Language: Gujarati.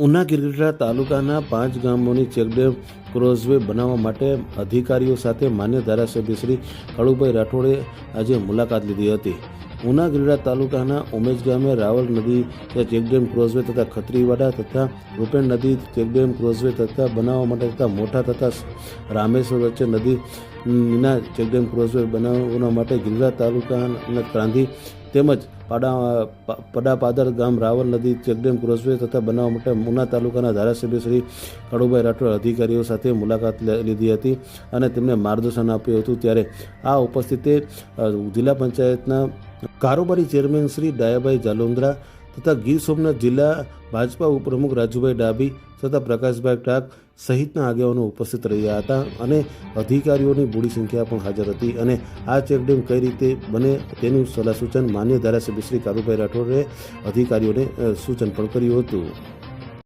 ઉના ગિરગઢડા તાલુકાના પાંચ ગામોની ચેકડેમ ક્રોઝવે બનાવવા માટે અધિકારીઓ સાથે માન્ય ધારાસભ્ય શ્રી કળુભાઈ રાઠોડે આજે મુલાકાત લીધી હતી. ઉના ગીરડા તાલુકાના ઉમેજ ગામે રાવલ નદી ચેકડેમ ક્રોઝવે તથા ખત્રીવાડા તથા રૂપેણ નદી ચેકડેમ ક્રોઝવે તથા બનાવવા માટે તથા મોટા તથા રામેશ્વર વચ્ચે નદીના ચેકડેમ ક્રોઝવે બનાવવા માટે ગિરડા તાલુકાના ક્રાંતિ તેમજ પાડા પડાપાદર ગામ રાવલ નદી ચેકડેમ ક્રોસવે તથા બનાવવા માટે ઉના તાલુકાના ધારાસભ્ય શ્રી કડુભાઈ રાઠોડ અધિકારીઓ સાથે મુલાકાત લીધી હતી અને તેમને માર્ગદર્શન આપ્યું હતું. ત્યારે આ ઉપસ્થિતે જિલ્લા પંચાયતના કારોબારી ચેરમેન શ્રી ડાયાભાઈ જાલોંદ્રા તથા ગીર સોમનાથ જિલ્લા ભાજપા ઉપપ્રમુખ રાજુભાઈ ડાબી તથા પ્રકાશભાઈ ટાક સહિતના આગેવાનો ઉપસ્થિત રહ્યા હતા અને અધિકારીઓની મોટી સંખ્યા પણ હાજર હતી અને આ ચેકડેમ કઈ રીતે બને તેનું સલાહ સૂચન માન્ય ધારાસભ્ય શ્રી કારુભાઈ રાઠોડે અધિકારીઓને સૂચન પણ કર્યું હતું.